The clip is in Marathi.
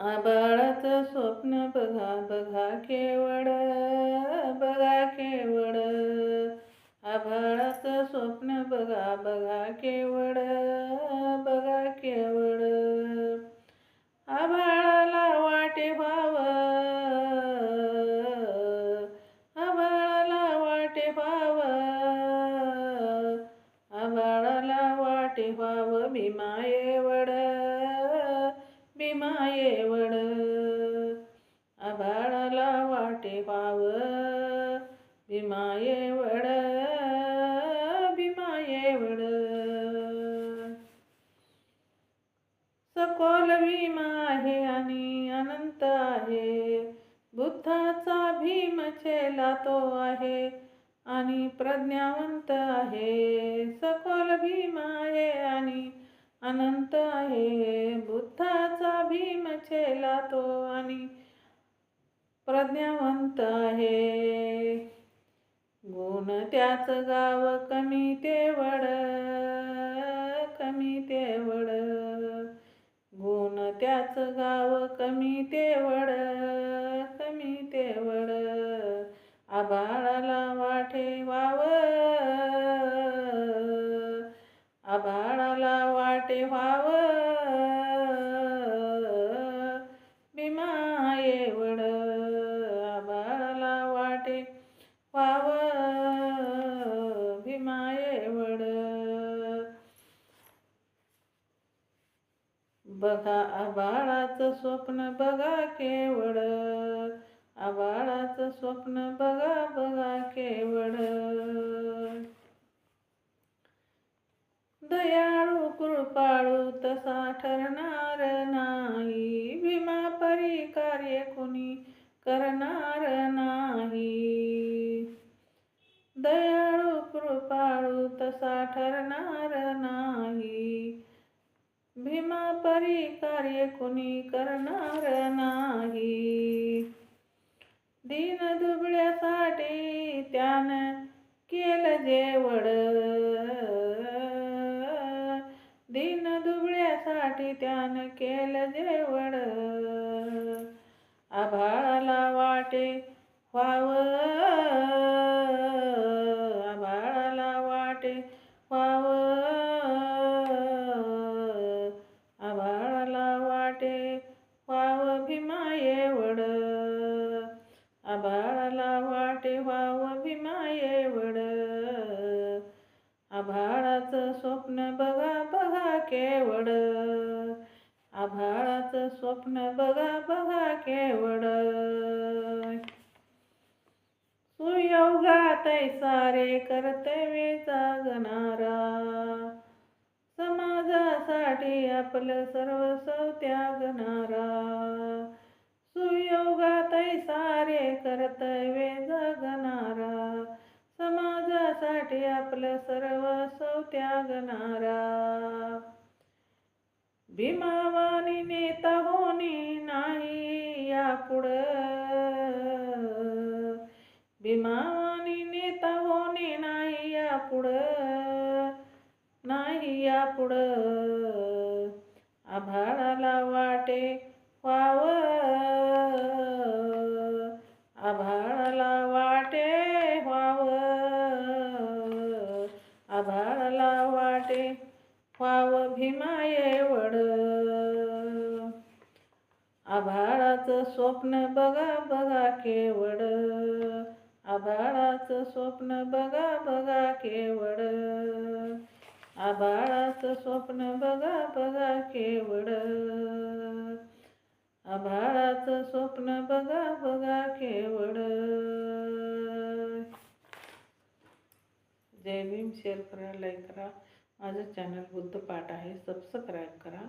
आबाळाचं स्वप्न बघा बघा केवळ येवड आभाळाला वाटे पाव. भीमा येवड भीमा येवड सकोल भीमा आहे आणि अनंत आहे. बुद्धाचा भीम चेला तो आहे आणि प्रज्ञावंत आहे. सकोल भीमा आहे आणि अनंत आहे. जातो आणि प्रज्ञावंत आहे. गुण त्याच गाव कमी तेवड कमी तेवड गुण त्याच गाव कमी तेवड कमी तेवड आभाळाला वाटे वाव आभाळाला वाटे व्हाव बघा आबाळाचं स्वप्न बघा केवळ. आबाळाचं स्वप्न बघा बघा केवळ. दयाळू कृपाळू तसा ठरणार नाही. भीमा परी कार्य कुणी करणार नाही. दयाळू कृपाळू तसा ठरणार परी कार्य कुणी करणार नाही. दिन दुबळ्यासाठी त्यानं केलं जेवड दिन दुबळ्यासाठी त्यानं केलं जेवड आभाळाला वाटे व्हाव. आभाळाला वाटे व्हावं. स्वप्न बघा बघा केवड सुयोगात सारे कर्तव्य जागणारा. समाजासाठी आपलं सर्वस्व त्यागणारा. सुयोगात सारे कर्तव्य जागणारा. समाजासाठी आपलं सर्वस्व त्यागणारा. भीमावानी नेता होणे नाही यापुढं. भीमावानी नेता होणे नाही यापुढं नाही यापुढं. आभाळाला वाटे व्हाव. आभाळाला वाटे व्हाव. आभाळाला वाटे व्हाव. भीमायेवड आभाळाचं स्वप्न बघा बघा केवड आभाळाचं स्वप्न बघा बघा केवड आभाळाचं स्वप्न बघा बघा केवड आभाळाचं स्वप्न बघा बघा केवड जय भीम शेअर करा लाईक करा. माझं चॅनल बुद्ध पाठ आहे सबस्क्राईब करा.